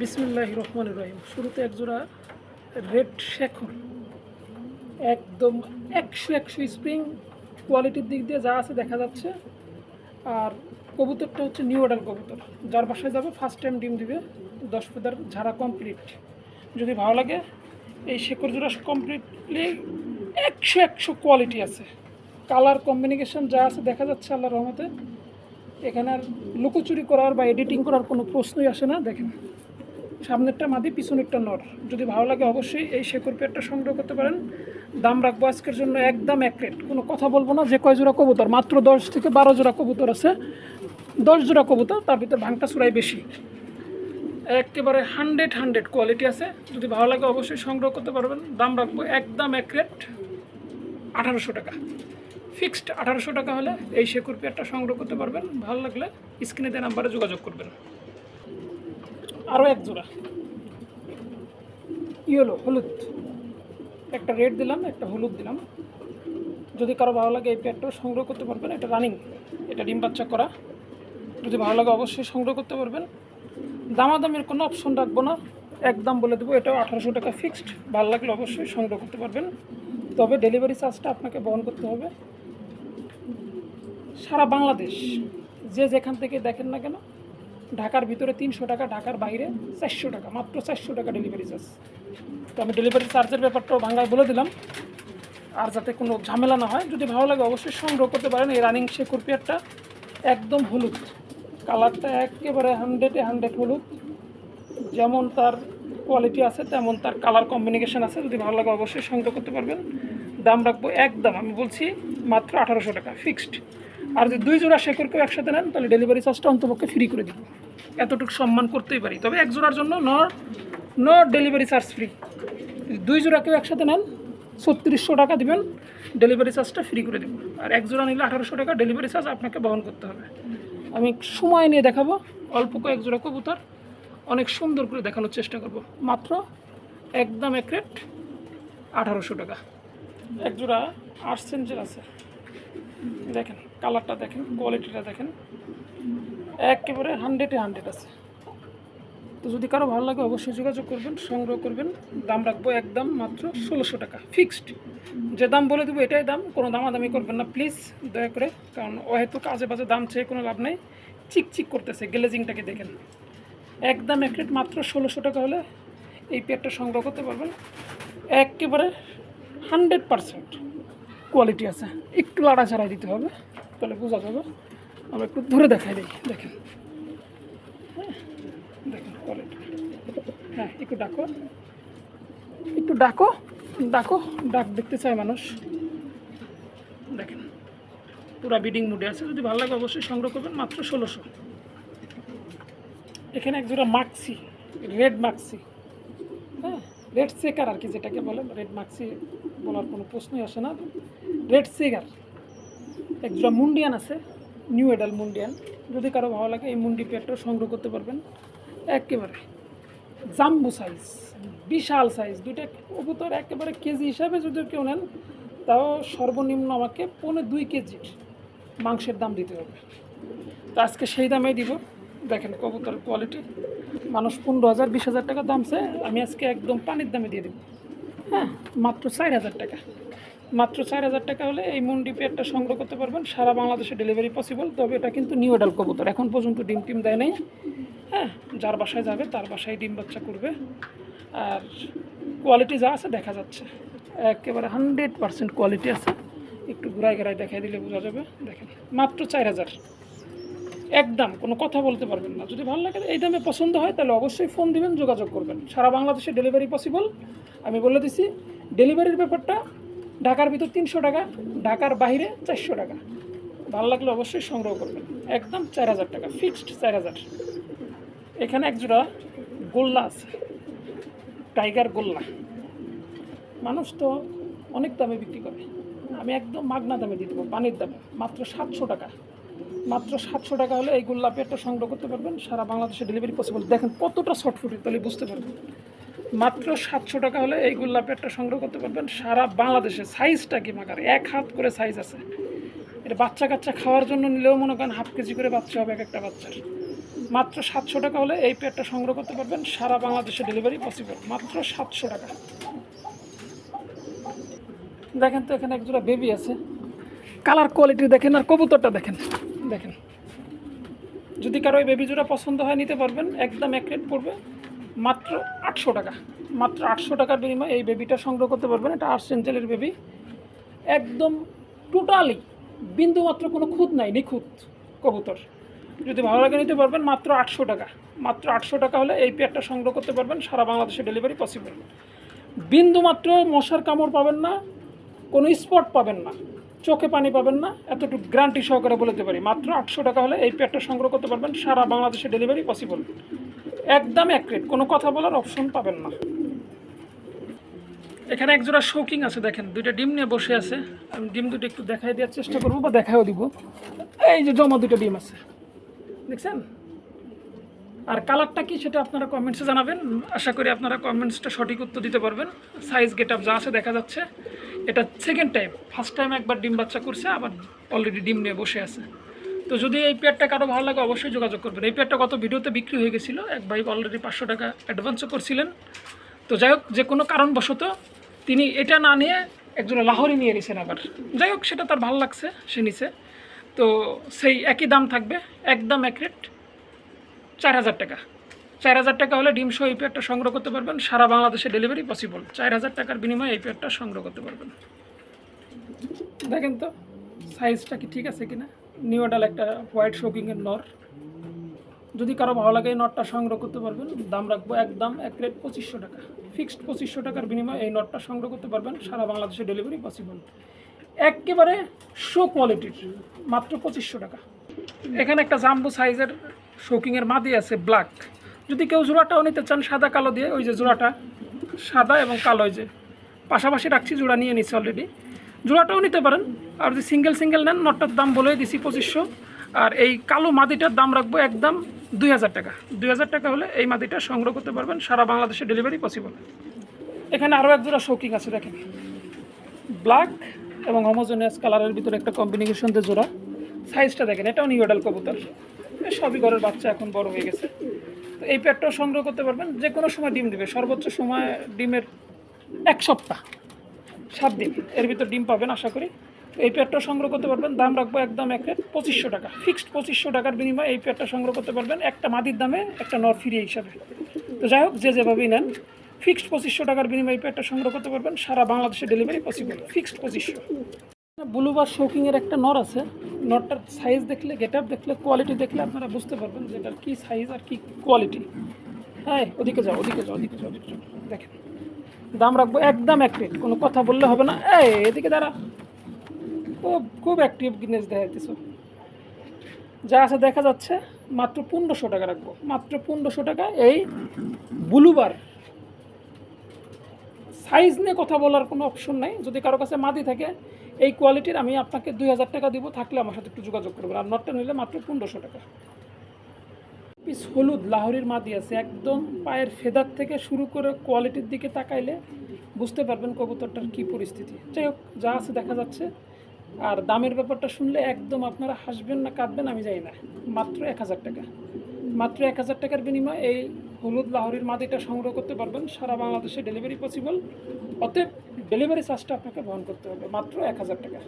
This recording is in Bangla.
বিসমুল্লাহ রহমান রহিম। শুরুতে একজোড়া রেড শেখর। একদম একশো একশো স্প্রিং, কোয়ালিটির দিক দিয়ে যা আছে দেখা যাচ্ছে। আর কবুতরটা হচ্ছে নিউ অর্ডার কবুতর। যার বাসায় যাবে ফার্স্ট টাইম ডিম দিবে, দশ ফেদার ঝাড়া কমপ্লিট যদি ভালো লাগে, এই শেখর জোড়া কমপ্লিটলি একশো একশো কোয়ালিটি আছে। কালার কম্বিনেশন যা আছে দেখা যাচ্ছে আল্লাহ রহমতে। এখানে আর লুকোচুরি করার বা এডিটিং করার কোনো প্রশ্নই আসে না, দেখেন। সামনেরটা মাদি, পিছনেরটা নর। যদি ভালো লাগে অবশ্যই এই শেকর পেয়ারটা সংগ্রহ করতে পারেন। দাম রাখব আজকের জন্য একদম এক রেট কোনো কথা বলব না, যে কয় জোড়া কবুতর, মাত্র দশ থেকে বারো জোড়া কবুতর আছে। দশ জোড়া কবুতর, তার ভিতরে ভাঙটা চূড়াই বেশি। একেবারে হান্ড্রেড হান্ড্রেড কোয়ালিটি আছে। যদি ভালো লাগে অবশ্যই সংগ্রহ করতে পারবেন। দাম রাখব একদম এক রেট আঠারোশো টাকা। ফিক্সড আঠারোশো টাকা হলে এই শেকুর পেয়ারটা সংগ্রহ করতে পারবেন। ভালো লাগলে স্ক্রিনে দেওয়া নাম্বারে যোগাযোগ করবেন। আরও এক জোড়া। ইয়েলো, হলুদ। একটা রেড দিলাম, একটা হলুদ দিলাম। যদি কারও ভালো লাগে এই পেয়ারটাও সংগ্রহ করতে পারবেন, এটা রানিং এটা ডিম বাচ্চা করা। যদি ভালো লাগে অবশ্যই সংগ্রহ করতে পারবেন। দামাদামের কোনো অপশন রাখব না একদম বলে দেবো, এটাও আঠারোশো টাকা ফিক্সড ভালো লাগলে অবশ্যই সংগ্রহ করতে পারবেন। তবে ডেলিভারি চার্জটা আপনাকে বহন করতে হবে। সারা বাংলাদেশ, যে যেখান থেকে দেখেন না কেন ঢাকার ভিতরে তিনশো টাকা, ঢাকার বাইরে চারশো টাকা, মাত্র চারশো টাকা ডেলিভারি চার্জ তো আমি ডেলিভারি চার্জের ব্যাপারটাও বাংলায় বলে দিলাম। আর যাতে কোনো ঝামেলা না হয়, যদি ভালো লাগে অবশ্যই সংগ্রহ করতে পারেন এই রানিং শেকুর পেয়ারটা। একদম হলুদ। কালারটা একেবারে হান্ড্রেডে হান্ড্রেড হলুদ। যেমন তার কোয়ালিটি আছে, তেমন তার কালার কম্বিনেশন আছে। যদি ভালো লাগে অবশ্যই সংগ্রহ করতে পারবেন। দাম রাখব একদম, আমি বলছি মাত্র আঠারোশো টাকা ফিক্সড আর যদি দুই জোড়া শেকর কেউ একসাথে নেন, তাহলে ডেলিভারি চার্জটা অন্তপক্ষে ফ্রি করে দিব। এতটুকু সম্মান করতেই পারি। তবে এক জোড়ার জন্য ন ন ডেলিভারি চার্জ ফ্রি দুই জোড়া কেউ একসাথে নেন, ছত্রিশশো টাকা দিবেন ডেলিভারি চার্জটা ফ্রি করে দেবো। আর এক জোড়া নিলে আঠারোশো টাকা ডেলিভারি চার্জ আপনাকে বহন করতে হবে। আমি সময় নিয়ে দেখাবো। অল্প কয়েক জোড়া কবুতর। অনেক সুন্দর করে দেখানোর চেষ্টা করব। মাত্র একদম এক রেট আঠারোশো টাকা। এক জোড়া আট সেন্টের আছে। দেখেন। কালারটা দেখেন কোয়ালিটিটা দেখেন। একেবারে হান্ড্রেডে হান্ড্রেড আছে। তো যদি কারও ভালো লাগে অবশ্যই যোগাযোগ করবেন, সংগ্রহ করবেন। দাম রাখব একদম মাত্র ষোলোশো টাকা ফিক্সড যে দাম বলে দেবো এটাই দাম, কোনো দামাদামি করবেন না প্লিজ দয়া করে। কারণ কাজে বাজে দাম চেয়ে কোনো লাভ নেই। চিকচিক করতেছে গ্লেজিংটাকে দেখেন। একদম এক রেট মাত্র ষোলোশো টাকা হলে এই পেয়ারটা সংগ্রহ করতে পারবেন। একেবারে হান্ড্রেড পারসেন্ট কোয়ালিটি আছে। একটু লাড়া ছাড়াই দিতে হবে। তাহলে বোঝা যাবে। আমরা একটু ধরে দেখাই দিই দেখেন। হ্যাঁ দেখেন কোয়ালিটি হ্যাঁ একটু ডাকো। একটু ডাকো ডাকো, ডাক দেখতে চায় মানুষ। দেখেন, পুরা বিডিং মুডে আছে। যদি ভালো লাগে অবশ্যই সংগ্রহ করবেন, মাত্র ষোলোশো। এখানে একজোড়া মাক্সি রেড মাক্সি হ্যাঁ রেড সেকার আর কি যেটাকে বলে রেড মাক্সি বলার কোনো প্রশ্নই আসে না। রেড সেগার একজোড়া মুন্ডিয়ান আছে নিউ এডাল মুন্ডিয়ান যদি কারও ভালো লাগে, এই মুন্ডি পেয়ারটাও সংগ্রহ করতে পারবেন। একেবারে জাম্বু সাইজ বিশাল সাইজ দুইটা কবুতর একেবারে কেজি হিসাবে যদি কেউ নেন, তাও সর্বনিম্ন আমাকে পৌনে দুই কেজির মাংসের দাম দিতে হবে। তো আজকে সেই দামেই দিব। দেখেন কবুতরের কোয়ালিটি মানুষ পনেরো হাজার, বিশ হাজার টাকা দাম চায়। আমি আজকে একদম পানির দামে দিয়ে দেবো। হ্যাঁ মাত্র চার হাজার টাকা। মাত্র চার হাজার টাকা হলে এই মুন্ডি পেয়ারটা সংগ্রহ করতে পারবেন। সারা বাংলাদেশে ডেলিভারি পসিবল তবে এটা কিন্তু নিউ এডাল কবুতর। এখন পর্যন্ত ডিম টিম দেয় নাই। হ্যাঁ যার বাসায় যাবে, তার বাসায় ডিম বাচ্চা করবে। আর কোয়ালিটি যা আছে দেখা যাচ্ছে। একেবারে হান্ড্রেড পার্সেন্ট কোয়ালিটি আছে। একটু ঘুরাই ঘুরাই দেখাই দিলে বোঝা যাবে। দেখেন, মাত্র চার হাজার। একদম, কোনো কথা বলতে পারবেন না। যদি ভালো লাগে, এই দামে পছন্দ হয়, তাহলে অবশ্যই ফোন দিবেন, যোগাযোগ করবেন। সারা বাংলাদেশে ডেলিভারি পসিবল আমি বলে দিছি ডেলিভারির ব্যাপারটা ঢাকার ভিতর তিনশো টাকা, ঢাকার বাইরে চারশো টাকা। ভালো লাগলে অবশ্যই সংগ্রহ করবেন। একদম চার হাজার টাকা ফিক্সড চার হাজার। এখানে একজোড়া গোল্লা আছে, টাইগার গোল্লা। মানুষ তো অনেক দামে বিক্রি করে। আমি একদম মাগনা দামে দিয়ে দেবো, পানির দামে। মাত্র সাতশো টাকা। মাত্র সাতশো টাকা হলে এই গোল্লা পেয়ারটা সংগ্রহ করতে পারবেন। সারা বাংলাদেশে ডেলিভারি পসিবল দেখেন কতটা শর্ট ফুটে তাহলে বুঝতে পারবেন। মাত্র সাতশো টাকা হলে এই গোল্লা পেয়ারটা সংগ্রহ করতে পারবেন। সারা বাংলাদেশে সাইজটা কি মাকার? এক হাত করে সাইজ আছে। এটা বাচ্চা কাচ্চা খাওয়ার জন্য নিলেও মনে করেন হাফ কেজি করে বাচ্চা হবে এক একটা বাচ্চার। মাত্র সাতশো টাকা হলে এই পেয়ারটা সংগ্রহ করতে পারবেন। সারা বাংলাদেশে ডেলিভারি পসিবল মাত্র সাতশো টাকা। দেখেন তো এখানে একজোড়া বেবি আছে। কালার কোয়ালিটি দেখেন আর কবুতরটা দেখেন। দেখেন। যদি কারও এই বেবি জোড়া পছন্দ হয়, নিতে পারবেন। একদম এক রেট পড়বে। মাত্র আটশো টাকা। মাত্র আটশো টাকার বিনিময়ে এই বেবিটা সংগ্রহ করতে পারবেন। এটা আর্সেঞ্জেলের বেবি একদম টোটালি বিন্দু মাত্র কোনো খুঁত নাই, নিখুঁত কবুতর। যদি ভালো লাগে নিতে পারবেন, মাত্র আটশো টাকা। মাত্র আটশো টাকা হলে এই পেয়ারটা সংগ্রহ করতে পারবেন। সারা বাংলাদেশে ডেলিভারি পসিবল বিন্দু মাত্র মশার কামড় পাবেন না, কোনো স্পট পাবেন না, চোখে পানি পাবেন না, এতটুকু গ্যারান্টি সহকারে বলতে পারি। মাত্র আটশো টাকা হলে এই পেয়ারটা সংগ্রহ করতে পারবেন। সারা বাংলাদেশে ডেলিভারি পসিবল একদম এক রেট কোনো কথা বলার অপশন পাবেন না। এখানে একজোড়া শৌকিং আছে দেখেন, দুইটা ডিম নিয়ে বসে আছে। আমি ডিম দুটো একটু দেখাই দেওয়ার চেষ্টা করব বা দেখাও দিব। এই যে জমা দুটো ডিম আছে। দেখছেন? আর কালারটা কি সেটা আপনারা কমেন্টসে জানাবেন। আশা করি আপনারা কমেন্টসটা সঠিক উত্তর দিতে পারবেন। সাইজ গেট আপ যা আছে দেখা যাচ্ছে। এটা সেকেন্ড টাইম ফার্স্ট টাইম একবার ডিম বাচ্চা করছে, আবার অলরেডি ডিম নিয়ে বসে আছে। তো যদি এই পেয়ারটা কারও ভালো লাগে, অবশ্যই যোগাযোগ করবেন। এই পেয়ারটা গত ভিডিওতে বিক্রি হয়ে গেছিল। এক ভাই অলরেডি পাঁচশো টাকা অ্যাডভান্সও করছিলেন। তো যাই হোক, যে কোনো কারণবশত তিনি এটা না নিয়ে একজন লাহোরি নিয়ে নিছেন আবার। যাই হোক, সেটা তার ভালো লাগছে, সে নিছে। তো সেই একই দাম থাকবে, একদম এক রেট চার হাজার টাকা। চার হাজার টাকা হলে ডিম সহ এই পেয়ারটা সংগ্রহ করতে পারবেন। সারা বাংলাদেশে ডেলিভারি পসিবল চার হাজার টাকার বিনিময়ে এই পেয়ারটা সংগ্রহ করতে পারবেন। দেখেন তো সাইজটা কি ঠিক আছে কিনা? নিউডাল একটা হোয়াইট শোকিংয়ের নর। যদি কারও ভালো লাগে এই নটটা সংগ্রহ করতে পারবেন, দাম রাখব একদম এক রেট পঁচিশশো টাকা। ফিক্সড পঁচিশশো টাকার বিনিময়ে এই নটটা সংগ্রহ করতে পারবেন, সারা বাংলাদেশে ডেলিভারি পসিবল একেবারে শো কোয়ালিটির মাত্র পঁচিশশো টাকা। এখানে একটা জাম্বু সাইজের শোকিংয়ের মাদি আছে ব্ল্যাক যদি কেউ জোড়াটাও নিতে চান, সাদা কালো দিয়ে, ওই যে জোড়াটা, সাদা এবং কালো যে। পাশাপাশি রাখছি, জোড়া নিয়ে নিচ্ছি অলরেডি জোড়াটাও নিতে পারেন। আর যদি সিঙ্গেল সিঙ্গেল নেন, নটটার দাম বলে দিছি পঁচিশশো। আর এই কালো মাদিটার দাম রাখব একদম দুই হাজার টাকা। দুই হাজার টাকা হলে এই মাদিটা সংগ্রহ করতে পারবেন। সারা বাংলাদেশে ডেলিভারি পসিবল এখানে আরও এক জোড়া শৌকিং আছে, দেখেন। ব্ল্যাক এবং হোমোজেনিয়াস কালারের ভিতরে একটা কম্বিনেশন দিয়ে জোড়া। সাইজটা দেখেন, এটাও নিউডাল কবুতর। সবই ঘরের বাচ্চা এখন বড় হয়ে গেছে। তো এই পেটটাও সংগ্রহ করতে পারবেন। যে কোনো সময় ডিম দিবে। সর্বোচ্চ সময় ডিমের এক সপ্তাহ। সাত দিন এর ভিতর ডিম পাবেন আশা করি। এই পেটটা সংগ্রহ করতে পারবেন, দাম রাখব একদম এক পঁচিশশো টাকা। ফিক্সড পঁচিশশো টাকার বিনিময়ে এই পেটটা সংগ্রহ করতে পারবেন, একটা মাদির দামে, একটা নর ফিরিয়ে হিসাবে। তো যাই হোক, যে যেভাবেই নেন, ফিক্সড পঁচিশশো টাকার বিনিময়ে এই পেটটা সংগ্রহ করতে পারবেন, সারা বাংলাদেশে ডেলিভারি পসিবল ফিক্সড পঁচিশশো। ব্লুবার শৌকিংয়ের একটা নর আছে, নরটার সাইজ দেখলে গেট আপ দেখলে কোয়ালিটি দেখলে আপনারা বুঝতে পারবেন যে এটার কী সাইজ আর কী কোয়ালিটি হ্যাঁ ওদিকে যাও ওদিকে যাও ওদিকে যাও ওদিকে যাও, দেখেন। দাম রাখব, একদম অ্যাক্টিভ কোনো কথা বললে হবে না। এই, এদিকে দাঁড়া। খুব খুব অ্যাক্টিভ গিনেস দেখাইতেছ। যা আছে দেখা যাচ্ছে, মাত্র পনেরোশো টাকা রাখব। মাত্র পনেরোশো টাকা এই ব্লুবার সাইজ নিয়ে কথা বলার কোনো অপশন নাই। যদি কারও কাছে মাদি থাকে, এই কোয়ালিটির আমি আপনাকে দুই হাজার টাকা দিব। থাকলে আমার সাথে একটু যোগাযোগ করবেন। আর নটটা নিলে মাত্র পনেরোশো টাকা। পিস হলুদ লাহোরির মাদি আছে, একদম পায়ের ফেদার থেকে শুরু করে কোয়ালিটির দিকে তাকাইলে বুঝতে পারবেন কবুতরটার কী পরিস্থিতি। যাই হোক, যা আছে দেখা যাচ্ছে। আর দামের ব্যাপারটা শুনলে একদম আপনারা হাসবেন না কাঁদবেন, আমি জানি না। মাত্র এক হাজার টাকা। মাত্র এক হাজার টাকার বিনিময়ে এই হলুদ লাহোরির মাদিটা সংগ্রহ করতে পারবেন। সারা বাংলাদেশে ডেলিভারি পসিবল অতএব ডেলিভারি চার্জটা আপনাকে বহন করতে হবে, মাত্র এক হাজার টাকা।